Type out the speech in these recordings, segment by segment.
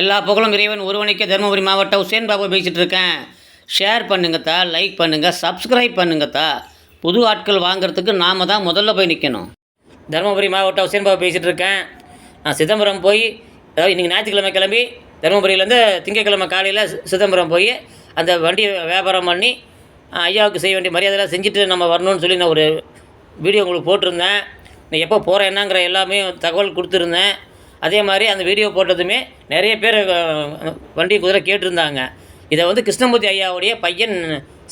எல்லா புகழும் இறைவன் ஒருவனுக்கே தருமபுரி மாவட்டம் உசேன் பாபு பேசிகிட்டு இருக்கேன். ஷேர் பண்ணுங்கத்தா லைக் பண்ணுங்கள் சப்ஸ்கிரைப் பண்ணுங்கத்தா புது ஆட்கள் வாங்குறதுக்கு நாம தான் முதல்ல போய் நிற்கணும் தருமபுரி மாவட்டம் உசேன் பாபு பேசிகிட்டு இருக்கேன். நான் சிதம்பரம் போய் அதாவது இன்றைக்கி ஞாயிற்றுக்கிழமை கிளம்பி தருமபுரியிலேருந்து திங்கட்கிழமை காலையில் சிதம்பரம் போய் அந்த வண்டியை வியாபாரம் பண்ணி ஐயாவுக்கு செய்ய வேண்டிய மரியாதைலாம் செஞ்சுட்டு நம்ம வரணும்னு சொல்லி நான் ஒரு வீடியோ உங்களுக்கு போட்டிருந்தேன். நான் எப்போ போகிறேன் என்னங்கிற எல்லாமே தகவல் கொடுத்துருந்தேன். அதே மாதிரி அந்த வீடியோ போட்டதுமே நிறைய பேர் வண்டி குதிரை கேட்டிருந்தாங்க. இதை வந்து கிருஷ்ணமூர்த்தி ஐயாவுடைய பையன்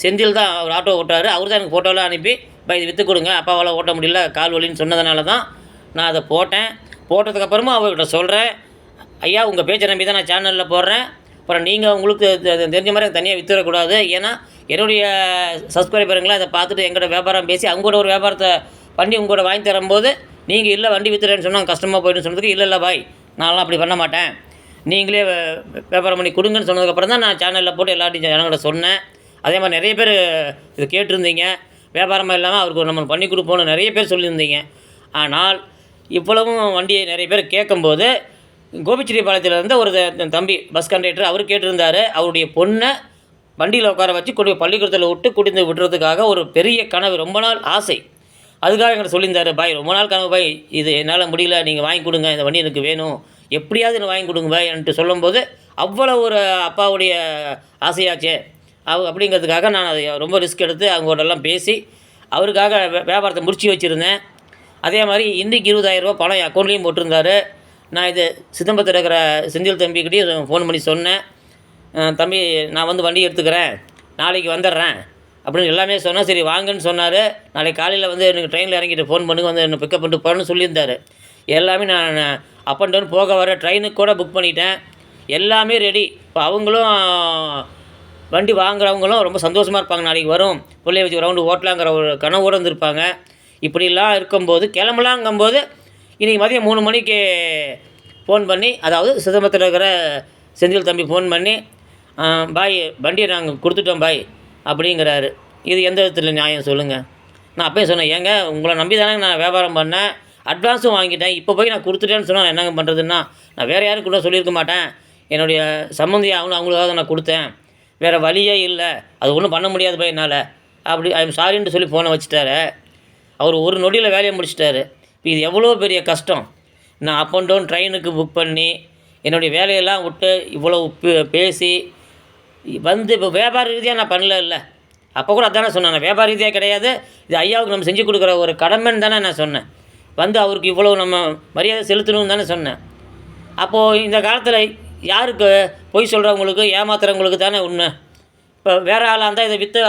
செந்தில் தான் அவர் ஆட்டோ ஓட்டாரு அவர் தான் எனக்கு ஃபோட்டோலாம் அனுப்பி பை இது விற்று கொடுங்க. அப்பாவால் ஓட்ட முடியல கால் வலின்னு சொன்னதுனால தான் நான் அதை போட்டேன். போட்டதுக்கப்புறமா அவர்கிட்ட சொல்கிறேன் ஐயா உங்கள் பேச்சை நம்பி தான் நான் சேனலில் போடுறேன். அப்புறம் நீங்கள் உங்களுக்கு தெரிஞ்ச மாதிரி தனியாக விற்றுறக்கூடாது ஏன்னா என்னுடைய சப்ஸ்கிரைபருங்களாம் அதை பார்த்துட்டு எங்கிட்ட வியாபாரம் பேசி அவங்க கூட ஒரு வியாபாரத்தை பண்ணி உங்க கூட வாங்கி தரும்போது நீங்கள் இல்லை வண்டி வித்துறேன்னு சொன்னால் கஷ்டமாக போயிடுன்னு சொன்னதுக்கு இல்லை இல்லை பாய் நான்லாம் அப்படி பண்ண மாட்டேன். நீங்களே வியாபாரம் பண்ணி கொடுங்கன்னு சொன்னதுக்கப்புறம் தான் நான் சேனலில் போட்டு எல்லாத்தையும் ஜனங்கள்ட்ட சொன்னேன். அதே மாதிரி நிறைய பேர் இது கேட்டிருந்தீங்க. வியாபாரமாக இல்லாமல் அவருக்கு நம்ம பண்ணி கொடுப்போம்னு நிறைய பேர் சொல்லியிருந்தீங்க. ஆனால் இவ்வளவும் வண்டியை நிறைய பேர் கேட்கும்போது கோபிச்செட்டிப்பாளையத்தில் இருந்த ஒரு தம்பி பஸ் கண்டக்டர் அவர் கேட்டிருந்தாரு. அவருடைய பொண்ணை வண்டியில் உட்கார வச்சு கொண்டு பள்ளிக்கூடத்தில் விட்டு குடிந்து விடுறதுக்காக ஒரு பெரிய கனவு ரொம்ப நாள் ஆசை. அதுக்காக எங்கிட்ட சொல்லியிருந்தாரு பாய் ரொம்ப நாள் கனவு பாய். இது என்னால் முடியல. நீங்கள் வாங்கி கொடுங்க. இந்த வண்டி எனக்கு வேணும். எப்படியாவது எனக்கு வாங்கி கொடுங்க பாய் என்று சொல்லும்போது அவ்வளோ ஒரு அப்பாவுடைய ஆசையாச்சே. அவ அப்படிங்கிறதுக்காக நான் அதை ரொம்ப ரிஸ்க் எடுத்து அவங்களோடலாம் பேசி அவருக்காக வியாபாரத்தை முடிச்சு வச்சுருந்தேன். அதே மாதிரி இன்றைக்கி இருபதாயிரரூபா பணம் என் அக்கௌண்ட்லேயும் போட்டிருந்தாரு. நான் இது சிதம்பரத்தில் இருக்கிற செந்தில் தம்பிக்கிட்டேயும் ஃபோன் பண்ணி சொன்னேன். தம்பி நான் வந்து வண்டி எடுத்துக்கிறேன். நாளைக்கு வந்துடுறேன். அப்படின்னு எல்லாமே சொன்னேன் சரி வாங்கன்னு சொன்னார். நாளைக்கு காலையில் வந்து எனக்கு ட்ரெயினில் இறங்கிட்டு ஃபோன் பண்ணுங்க வந்து என்னை பிக்கப் பண்ணிட்டு போகிறேன்னு சொல்லியிருந்தார். எல்லாமே நான் அப் அண்ட் டவுன் போக வர ட்ரெயினுக்கு கூட புக் பண்ணிட்டேன். எல்லாமே ரெடி இப்போ அவங்களும் வண்டி வாங்குறவங்களும் ரொம்ப சந்தோஷமாக இருப்பாங்க. நாளைக்கு வரும். பிள்ளைய வச்சு ரவுண்டு ஓட்டலாங்கிற ஒரு கனவோடு இருந்திருப்பாங்க. இப்படிலாம் இருக்கும்போது கிளம்பலாங்கும்போது இன்றைக்கி மதியம் மூணு மணிக்கு ஃபோன் பண்ணி அதாவது சிதம்பரத்தில் இருக்கிற செந்தில் தம்பி ஃபோன் பண்ணி பாய் வண்டியை நாங்கள் கொடுத்துட்டோம் பாய். அப்படிங்கிறாரு. இது எந்த விதத்தில் நியாயம் சொல்லுங்கள் நான் அப்பயே சொன்னேன் ஏங்க உங்களை நம்பி தானே நான் வியாபாரம் பண்ணேன். அட்வான்ஸும் வாங்கிட்டேன். இப்போ போய் நான் கொடுத்துட்டேன்னு சொன்னால் என்னங்க பண்ணுறதுன்னா நான் வேறு யாரும் கூட சொல்லியிருக்க மாட்டேன். என்னுடைய சம்மந்தி ஆகணும் அவங்களுக்காக நான் கொடுத்தேன். வேறு வழியே இல்லை. அது ஒன்றும் பண்ண முடியாது போய் என்னால். அப்படி ஐம் சாரின்ட்டு சொல்லி ஃபோனை வச்சுட்டாரு. அவர் ஒரு நொடியில் வேலையை முடிச்சிட்டாரு. இப்போ இது எவ்வளோ பெரிய கஷ்டம். நான் அப் அண்ட் டவுன் ட்ரெயினுக்கு புக் பண்ணி என்னுடைய வேலையெல்லாம் விட்டு இவ்வளோ பே- பேசி வந்து இப்போ வியாபார ரீதியாக நான் பண்ணல இல்லை. அப்போ கூட அதானே சொன்னேன். நான் வியாபார ரீதியாக கிடையாது. இது ஐயாவுக்கு நம்ம செஞ்சு கொடுக்குற ஒரு கடமைன்னு தானே நான் சொன்னேன். வந்து அவருக்கு இவ்வளோ நம்ம மரியாதை செலுத்தணும்னு தானே சொன்னேன். அப்போது இந்த காலத்தில் யாருக்கு பொய் சொல்கிறவங்களுக்கு ஏமாத்துறவங்களுக்கு தானே உண்மை. இப்போ வேறு ஆளாக இருந்தால் இதை விற்று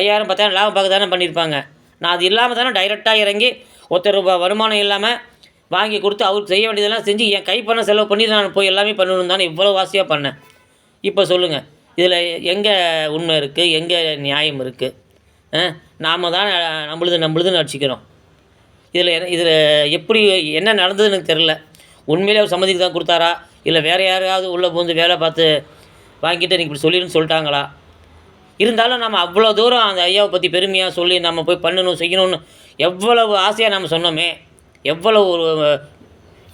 ஐயாயிரம் பத்தாயிரம் லாபம் பார்க்க தானே பண்ணியிருப்பாங்க. நான் அது இல்லாமல் தானே டைரெக்டாக இறங்கி ஒருத்தர் ரூபாய் வருமானம் இல்லாமல் வாங்கி கொடுத்து அவருக்கு செய்ய வேண்டியதெல்லாம் செஞ்சு என் கை பண்ண செலவு பண்ணி நான் போய் எல்லாமே பண்ணணும் தானே இவ்வளோ வாசியாக பண்ணேன். இப்போ சொல்லுங்கள் இதில் எங்கே உண்மை இருக்குது எங்கே நியாயம் இருக்குது நாம் தான் நம்மளுது நம்மளுதுன்னு நடிச்சிக்கிறோம். இதில் இதில் எப்படி என்ன நடந்ததுன்னு எனக்கு தெரில உண்மையிலே அவர் சம்மதிக்கு தான் கொடுத்தாரா? இல்லை வேறு யாரையாவது உள்ளே பூந்து வேலை பார்த்து வாங்கிட்டு நீ இப்படி சொல்லிடுன்னு சொல்லிட்டாங்களா? இருந்தாலும் நம்ம அவ்வளோ தூரம் அந்த ஐயாவை பற்றி பெருமையாக சொல்லி நம்ம போய் பண்ணணும் செய்யணும்னு எவ்வளவு ஆசையாக நம்ம சொன்னோமே எவ்வளவு ஒரு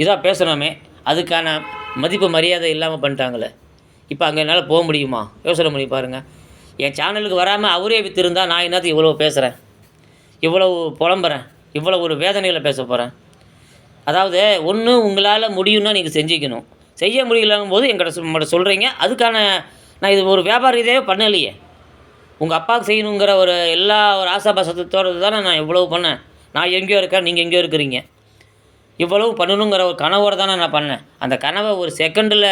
இதாக பேசுனோமே அதுக்கான மதிப்பு மரியாதை இல்லாமல் பண்ணிட்டாங்களே. இப்போ அங்கே என்னால் போக முடியுமா? யோசனை பண்ணி பாருங்கள் என் சேனலுக்கு வராமல் அவரே வித்திருந்தா நான் என்னத்துக்கு இவ்வளோ பேசுகிறேன் இவ்வளவு புலம்புறேன்? இவ்வளோ ஒரு வேதனையில் பேச போகிறேன் அதாவது ஒன்று உங்களால் முடியும்னா நீங்கள் செஞ்சுக்கணும். செய்ய முடியலங்கும் போது எங்கிட்ட உங்கள்கிட்ட சொல்கிறீங்க அதுக்கான நான் இது ஒரு வியாபார ரீதியாகவே பண்ணலையே. உங்கள் அப்பாவுக்கு செய்யணுங்கிற ஒரு எல்லா ஒரு ஆசாபாசத்தோடு தானே நான் இவ்வளவு பண்ணேன். நான் எங்கேயோ இருக்கேன் நீங்கள் எங்கேயோ இருக்கிறீங்க. இவ்வளவு பண்ணணுங்கிற ஒரு கனவோடு தானே நான் பண்ணேன். அந்த கனவை ஒரு செகண்டில்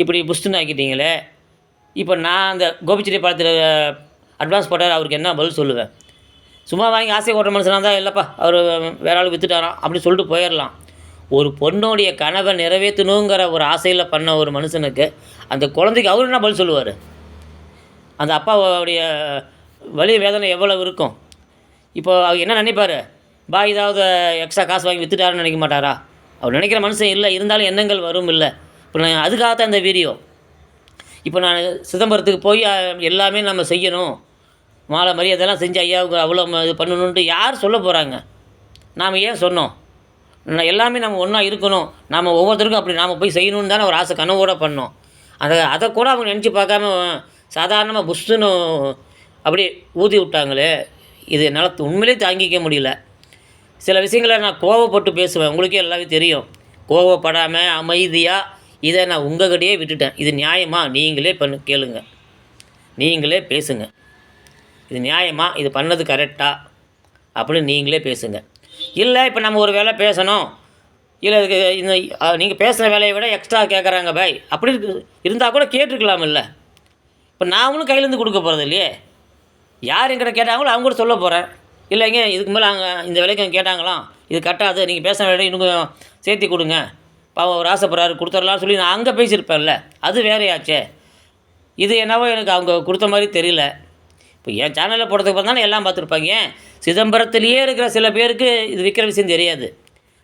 இப்படி புஷ்டுன்னு ஆக்கிட்டீங்களே இப்போ நான் அந்த கோபிச்செட்டிப்பாளையத்தில் அட்வான்ஸ் போட்டார் அவருக்கு என்ன பதில் சொல்லுவேன்? சும்மா வாங்கி ஆசை ஓட்டுற மனுஷனாக தான் இல்லைப்பா அவர் வேற ஆள் விற்றுட்டாராம் அப்படி சொல்லிட்டு போயிடலாம் ஒரு பொண்ணுடைய கனவை நிறைவேற்றணுங்கிற ஒரு ஆசையில் பண்ண ஒரு மனுஷனுக்கு அந்த குழந்தைக்கு அவர் என்ன பதில் சொல்லுவார்? அந்த அப்பாவுடைய வலி வேதனை எவ்வளவு இருக்கும்? இப்போ அவர் என்ன நினைப்பார்? பா ஏதாவது எக்ஸ்ட்ரா காசு வாங்கி விற்றுட்டாருன்னு நினைக்க மாட்டாரா? அவர் நினைக்கிற மனுஷன் இல்லை இருந்தாலும் எண்ணங்கள் வரும் இல்லை. இப்போ நான் அதுக்காகத்தான் இந்த வீடியோ. இப்போ நான் சிதம்பரத்துக்கு போய் எல்லாமே நம்ம செய்யணும். மாலை மரியாதைலாம் செஞ்சு ஐயாவுக்கு அவ்வளோ இது பண்ணணுன்ட்டு யார் சொல்ல போகிறாங்க நாம் ஏன் சொன்னோம்? நான் எல்லாமே நம்ம ஒன்றா இருக்கணும். நாம் ஒவ்வொருத்தருக்கும் அப்படி நாம் போய் செய்யணும்னு தானே ஒரு ஆசை கனவோடு பண்ணோம். அதை அதை கூட அவங்க நினச்சி பார்க்காம சாதாரணமாக புஷ்ஷுன்னு அப்படியே ஊதி விட்டாங்களே இது என்னால் உண்மையிலே தாங்கிக்க முடியல. சில விஷயங்களை நான் கோவப்பட்டு பேசுவேன். உங்களுக்கே எல்லாமே தெரியும். கோவப்படாமல் அமைதியாக இதை நான் உங்ககிட்டயே விட்டுட்டேன். இது நியாயமா? நீங்களே பண்ணு கேளுங்க. நீங்களே பேசுங்க. இது நியாயமா? இது பண்ணது கரெக்டாக அப்படின்னு நீங்களே பேசுங்க. இல்லை இப்போ நம்ம ஒரு வேலை பேசணும். இல்லை இதுக்கு இந்த நீங்கள் பேசுகிற வேலையை விட எக்ஸ்ட்ரா கேட்குறாங்க பாய். அப்படி இருந்தால் கூட கேட்டிருக்கலாம் இல்லை. இப்போ நாமளும் கையிலேருந்து கொடுக்க போகிறது இல்லையே. யார் எங்கிட்ட கேட்டாங்களோ அவங்க கூட சொல்ல போகிறேன் இல்லைங்க இதுக்கு மேலே அங்கே இந்த விலைக்கு அவங்க கேட்டாங்களாம். இது கட்டாது. நீங்கள் பேசுகிற வேலையை இன்னும் சேர்த்தி கொடுங்க. பாவம் அவர் ஆசைப்படுறாரு கொடுத்துடலாம்னு சொல்லி நான் அங்கே பேசியிருப்பேன்ல. அது வேறையாச்சே. இது என்னவோ எனக்கு அவங்க கொடுத்த மாதிரி தெரியல. இப்போ என் சேனலில் போடுறதுக்கு அப்புறம் தானே எல்லாம் பார்த்துருப்பாங்க. ஏன்? சிதம்பரத்துலேயே இருக்கிற சில பேருக்கு இது விற்கிற விஷயம் தெரியாது.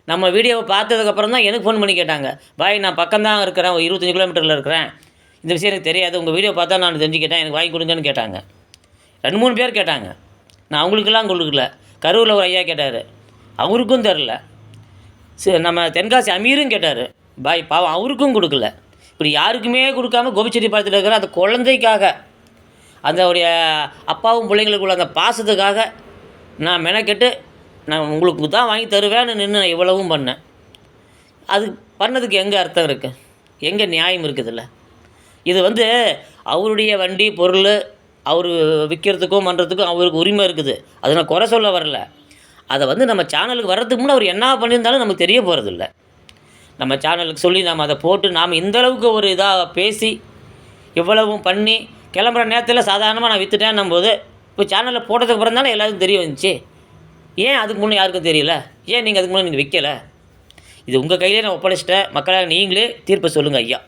நம்ம வீடியோவை பார்த்ததுக்கப்புறம் தான் எனக்கு ஃபோன் பண்ணி கேட்டாங்க. பாய் நான் பக்கம் தான் இருக்கிறேன் ஒரு இருபத்தஞ்சி கிலோமீட்டரில் இருக்கிறேன். இந்த விஷயம் எனக்கு தெரியாது. உங்கள் வீடியோ பார்த்தா நான் தெரிஞ்சுக்கிட்டேன். எனக்கு வாங்கி கொடுங்கன்னு கேட்டாங்க. ரெண்டு மூணு பேர் கேட்டாங்க. நான் அவங்களுக்கெல்லாம் கொடுக்கல. கரூரில் ஒரு ஐயா கேட்டார். அவருக்கும் தெரில நம்ம தென்காசி அமீரும் கேட்டார். பாய் பாவம் அவருக்கும் கொடுக்கல. இப்படி யாருக்குமே கொடுக்காம கோபிச்செட்டிப்பாளையத்தில் இருக்கிற அந்த குழந்தைக்காக. அந்த உடைய அப்பாவும் பிள்ளைங்களுக்குள்ள அந்த பாசத்துக்காக நான் மெனக்கெட்டு நான் உங்களுக்கு தான் வாங்கி தருவேன்னு நின்று நான் இவ்வளவும் பண்ணேன். அது பண்ணதுக்கு எங்கே அர்த்தம் இருக்குது எங்கே நியாயம் இருக்குதுல்ல? இது வந்து அவருடைய வண்டி பொருள் அவர் விற்கிறதுக்கும் பண்ணுறதுக்கும் அவருக்கு உரிமை இருக்குது. அதை நான் குறை சொல்ல வரல. அதை வந்து நம்ம சேனலுக்கு வர்றதுக்கு முன்னே அவர் என்ன பண்ணியிருந்தாலும் நமக்கு தெரிய போகிறதில்ல நம்ம சேனலுக்கு சொல்லி நாம் அதை போட்டு நாம் இந்தளவுக்கு ஒரு இதாக பேசி இவ்வளவும் பண்ணி கிளம்புற நேரத்தில் சாதாரணமாக நான் விற்றுட்டேன்னும் போது இப்போ சேனலில் போட்டதுக்கு அப்புறம் தானே எல்லாருக்கும் தெரிய வந்துச்சு. ஏன் அதுக்கு முன்னே யாருக்கும் தெரியல? ஏன் நீங்கள் அதுக்கு முன்னே நீங்கள் விற்கலை இது உங்கள் கையிலே நான் ஒப்படைச்சிட்டேன். மக்களாக நீங்களே தீர்ப்பை சொல்லுங்கள் ஐயா.